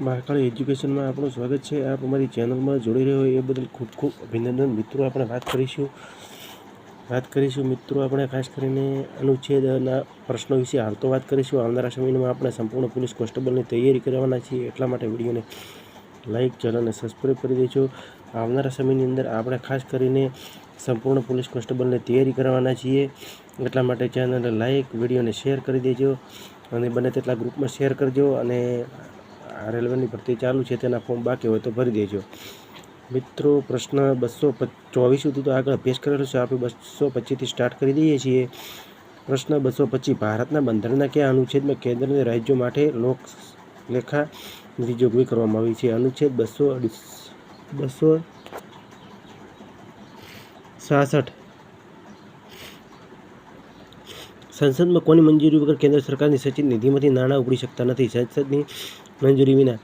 મહાકાળી એજ્યુકેશનમાં આપણું સ્વાગત છે. આપ અમારી ચેનલમાં જોડી રહ્યો હોય એ બદલ ખૂબ ખૂબ અભિનંદન. મિત્રો, આપણે વાત કરીશું. વાત કરીશું મિત્રો, આપણે ખાસ કરીને અનુચ્છેદના પ્રશ્નો વિશે હાલ તો વાત કરીશું. આવનારા સમયમાં આપણે સંપૂર્ણ પોલીસ કોન્સ્ટેબલની તૈયારી કરવાના છીએ. એટલા માટે વિડીયોને લાઇક ચેનલ અને સબસ્ક્રાઈબ કરી દેજો. આવનારા સમયની અંદર આપણે ખાસ કરીને સંપૂર્ણ પોલીસ કોન્સ્ટેબલની તૈયારી કરવાના છીએ. એટલા માટે ચેનલને લાઇક વિડીયોને શેર કરી દેજો અને બને તેટલા ગ્રુપમાં શેર કરજો અને રેલવેની ભરતી ચાલુ છે, તેના ફોર્મ બાકી હોય તો ભરી દેજો. મિત્રો, પ્રશ્ન બસો ચોવીસ સુધી તો આગળ અભ્યાસ કરેલો છે, આપણે બસો પચીસથી સ્ટાર્ટ કરી દઈએ છીએ. પ્રશ્ન બસો પચીસ, ભારતના બંધારણના કયા અનુચ્છેદમાં કેન્દ્ર અને રાજ્યો માટે લોકલેખા ની જોગવાઈ કરવામાં આવી છે? અનુચ્છેદ બસો બસો સાસઠ સંસદમાં કોની મંજૂરી વગર કેન્દ્ર સરકારની સચિત નિધિમાંથી નાણાં ઉપડી શકતા નથી? સંસદની મંજૂરી વિના.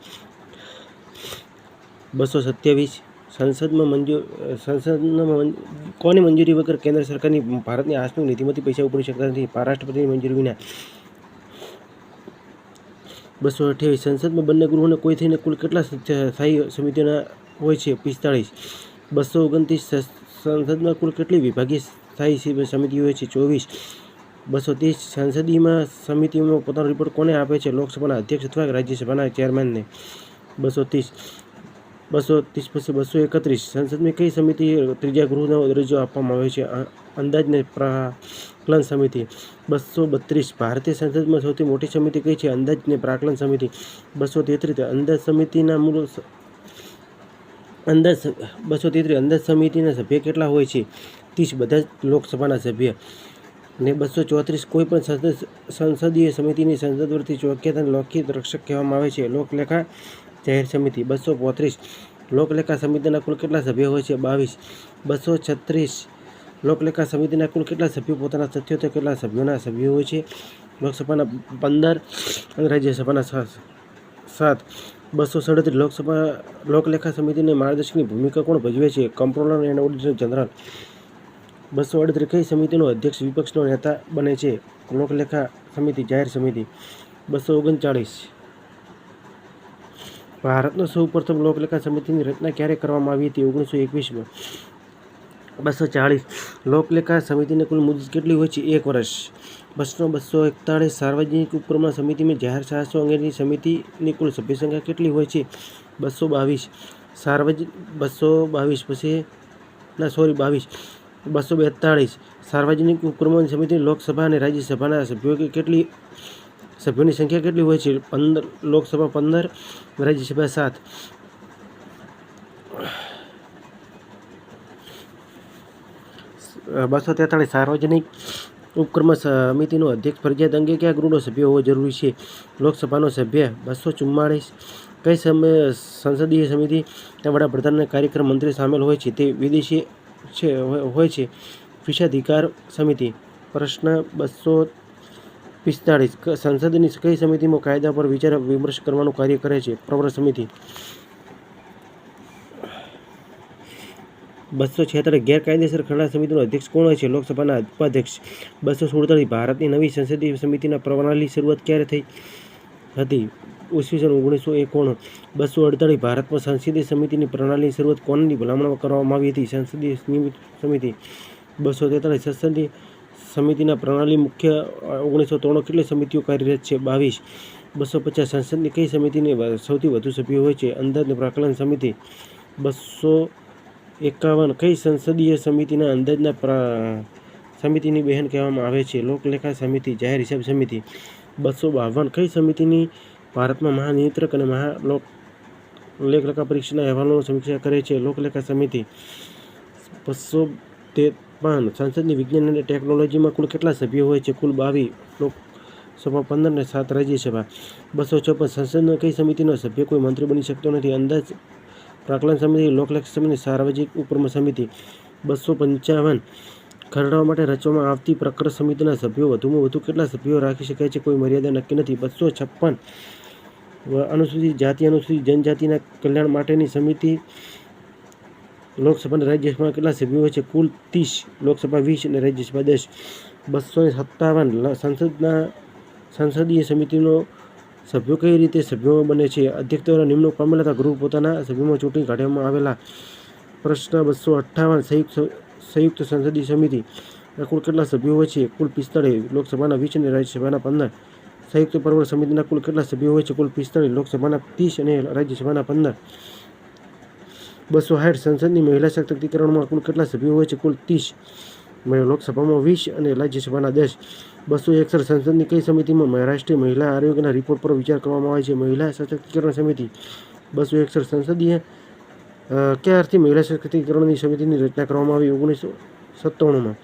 બસો સત્યાવીસ. સંસદમાં મંજૂર સંસદમાં કોની મંજૂરી વગર કેન્દ્ર સરકારની, ભારતની આસનું નીતિમાંથી પૈસા ઉપડી શકતા નથી? રાષ્ટ્રપતિની મંજૂરી વિના. બસો અઠ્યાવીસ. સંસદમાં બંને ગૃહોને કોઈ થઈને કુલ કેટલા સ્થાયી સમિતિઓના હોય છે? પિસ્તાળીસ. બસો ઓગણત્રીસ. સંસદમાં કુલ કેટલી વિભાગીય સ્થાયી સમિતિઓ હોય છે? ચોવીસ. બસો ત્રીસ સંસદીયમાં સમિતિઓનો પોતાનો રિપોર્ટ કોને આપે છે? લોકસભાના અધ્યક્ષ અથવા રાજ્યસભાના ચેરમેનને બસો ત્રીસ બસો ત્રીસ પછી બસો એકત્રીસ. સંસદની કઈ સમિતિ ત્રીજા ગૃહનો દરજ્જો આપવામાં આવ્યો છે? અંદાજને પ્રાકલન સમિતિ. બસો બત્રીસ. ભારતીય સંસદમાં સૌથી મોટી સમિતિ કઈ છે? અંદાજને પ્રાકલન સમિતિ. બસો તેત્રીસ. અંદાજ સમિતિના મૂળ અંદાજ બસો તેત્રીસ. અંદાજ સમિતિના સભ્ય કેટલા હોય છે? ત્રીસ. બધા જ લોકસભાના સભ્ય. ને બસો ચોત્રીસ કોઈપણ સંસદીય સમિતિની સંસદ વતી ચોક્યાતા લોકહિત રક્ષક કહેવામાં આવે છે. લોકલેખા જાહેર સમિતિ બસો પોત્રીસ. લોકલેખા સમિતિના કુલ કેટલા સભ્યો હોય છે? બાવીસ. બસો છત્રીસ. લોકલેખા સમિતિના કુલ કેટલા સભ્યો? પોતાના સત્યોતેર કેટલા સભ્યોના સભ્યો હોય છે? લોકસભાના પંદર અને રાજ્યસભાના સાત. બસો સડત્રીસ. લોકસભા લોકલેખા સમિતિની માર્ગદર્શકની ભૂમિકા કોણ ભજવે છે? કંટ્રોલર એન્ડ ઓડિટર જનરલ બસો અડત્રીસ સમિતિનો અધ્યક્ષ વિપક્ષનો નેતા બને છે. લોકલેખા સમિતિ, જાહેર સમિતિ, બસો ઓગણચાળીસ. ભારતનો સૌપ્રથમ લોકલેખા સમિતિની રચના ક્યારે કરવામાં આવી હતી ઓગણીસો એકવીસમાં? બસો ચાળીસ. લોકલેખા સમિતિની કુલ મુદત કેટલી હોય છે? એક વર્ષ. બસો બસો એકતાળીસ સાર્વજનિક ઉપક્રમણ સમિતિમાં જાહેર સાહસો અંગેની સમિતિની કુલ સભ્ય સંખ્યા કેટલી હોય છે? બસો બાવીસ. સાર્વજનિક, બસો બાવીસ પછી, ના સોરી બાવીસ. બસો બેતાળીસ સાર્વજનિક ઉપક્રમણ સમિતિ લોકસભા અને રાજ્યસભાના સભ્યો કેટલી સભ્યોની સંખ્યા કેટલી હોય છે? પંદર, લોકસભા પંદર, રાજ્યસભા સાત. બસો તેતાળીસ સાર્વજનિક ઉપક્રમ સમિતિનો અધ્યક્ષ ફરજિયાત અંગે કયા ગૃહનો સભ્ય હોવો જરૂરી છે? લોકસભાનો સભ્ય બસો ચુમ્માળીસ કઈ સમય સંસદીય સમિતિ વડાપ્રધાનના કાર્યક્રમ મંત્રી સામેલ હોય છે તે વિદેશી છે, હોય છે. વિશેષાધિકાર સમિતિ, પ્રશ્ન બસો પિસ્તાળીસ. સંસદની કઈ સમિતિમાં કાયદા પર વિચાર વિમર્શ કરવાનું કાર્ય કરે છે? પ્રવર સમિતિ. બસો છેતાળીસ. ગેરકાયદેસર ખરડા સમિતિનો અધ્યક્ષ કોણ હોય છે? લોકસભાના ઉપાધ્યક્ષ. બસો સુડતાલીસ ભારતની નવી સંસદીય સમિતિના પ્રણાલી શરૂઆત ક્યારે થઈ હતી? ઈસવીસન ઓગણીસો એકોણ બસો અડતાલીસ ભારતમાં સંસદીય સમિતિની પ્રણાલીની શરૂઆત કોની ભલામણ કરવામાં આવી હતી? સંસદીય સમિતિ બસો તેતાળીસ સંસદીય સમિતિના પ્રણાલી મુખ્ય ઓગણીસો ત્રણ કેટલી સમિતિઓ કાર્યરત છે? બાવીસ. બસો પચાસ સંસદની કઈ સમિતિની સૌથી વધુ સભ્યો હોય છે? અંદાજની પ્રાકલન સમિતિ બસો એકાવન. કઈ સંસદીય સમિતિના અંદાજના સમિતિની બહેન કહેવામાં આવે છે? લોકલેખા સમિતિ, જાહેર હિસાબ સમિતિ બસો બાવન. કઈ સમિતિની ભારતમાં મહાનિયંત્રક અને મહાલોક લેખલેખા પરીક્ષાના અહેવાલોની સમીક્ષા કરે છે. લોકલેખા સમિતિ બસો ત્રેપન સંસદની વિજ્ઞાન અને ટેકનોલોજીમાં કુલ કેટલા સભ્યો હોય છે? કુલ બાવીસ લોકસભા, પંદર ને સાત રાજ્યસભા. બસો ચોપન સંસદનો કઈ સમિતિનો સભ્ય કોઈ મંત્રી બની શકતો નથી? અંદાજ પ્રાકલન સમિતિ, લોકલેખા સમિતિ, સાર્વજનિક ઉપક્રમ સમિતિ. બસો પંચાવન ખરડાઓ માટે રચવામાં આવતી પ્રકર સમિતિના સભ્યો વધુમાં વધુ કેટલા સભ્યો રાખી શકાય છે કોઈ મર્યાદા નક્કી નથી. બસો છપ્પન અનુસૂચિત જાતિ, અનુસૂચિત જનજાતિના કલ્યાણ માટેની સમિતિ લોકસભાના રાજ્યસભામાં કેટલા સભ્યો હોય છે? કુલ ત્રીસ. લોકસભા વીસ અને રાજ્યસભા દસ. બસો સત્તાવન. સંસદના સંસદીય સમિતિનો સભ્યો કઈ રીતે સભ્યો બને છે? અધ્યક્ષ દ્વારા નિમણૂક પામેલા ગૃહ પોતાના સભ્યોમાં ચૂંટણી કાઢવામાં આવેલા. પ્રશ્ન બસો અઠ્ઠાવન. સંયુક્ત સંયુક્ત સંસદીય સમિતિ કુલ કેટલા સભ્યો હોય છે? કુલ પિસ્તાળીસ લોકસભાના વીસ અને રાજ્યસભાના પંદર. સંયુક્ત પર્વત સમિતિના કુલ કેટલા સભ્યો હોય છે? કુલ પિસ્તાળીસ લોકસભાના ત્રીસ અને રાજ્યસભાના પંદર. બસો સાઠ સંસદની મહિલા સશક્તિકરણમાં કુલ કેટલા સભ્યો હોય છે? કુલ ત્રીસ. લોકસભામાં વીસ અને રાજ્યસભાના દસ. બસો એકસઠ સંસદની કઈ સમિતિમાં મહારાષ્ટ્રીય મહિલા આયોગના રિપોર્ટ પર વિચાર કરવામાં આવે છે? મહિલા સશક્તિકરણ સમિતિ. બસો એકસઠ સંસદીય ક્યારથી મહિલા સશક્તિકરણની સમિતિની રચના કરવામાં આવી? ઓગણીસો સત્તાણુંમાં.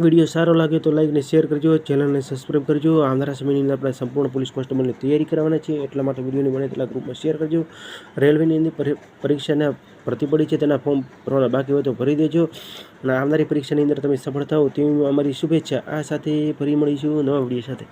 વીડિયો સારો લાગે તો લાઈકને શેર કરજો, ચેનલને સબસ્ક્રાઈબ કરજો. આવનારા સમયની અંદર આપણે સંપૂર્ણ પોલીસ કોન્સ્ટેબલની તૈયારી કરવાના છે એટલા માટે વિડીયોને બને તેટલા ગ્રુપમાં શેર કરજો. રેલવેની અંદર પરી- પરીક્ષાના ભરતી પડી છે, તેના ફોર્મ ભરવાના બાકી હોય તો ભરી દેજો. અને આવનારી પરીક્ષાની અંદર તમે સફળ થાઓ તેવી અમારી શુભેચ્છા. આ સાથે ફરી મળીશું નવા વીડિયો સાથે.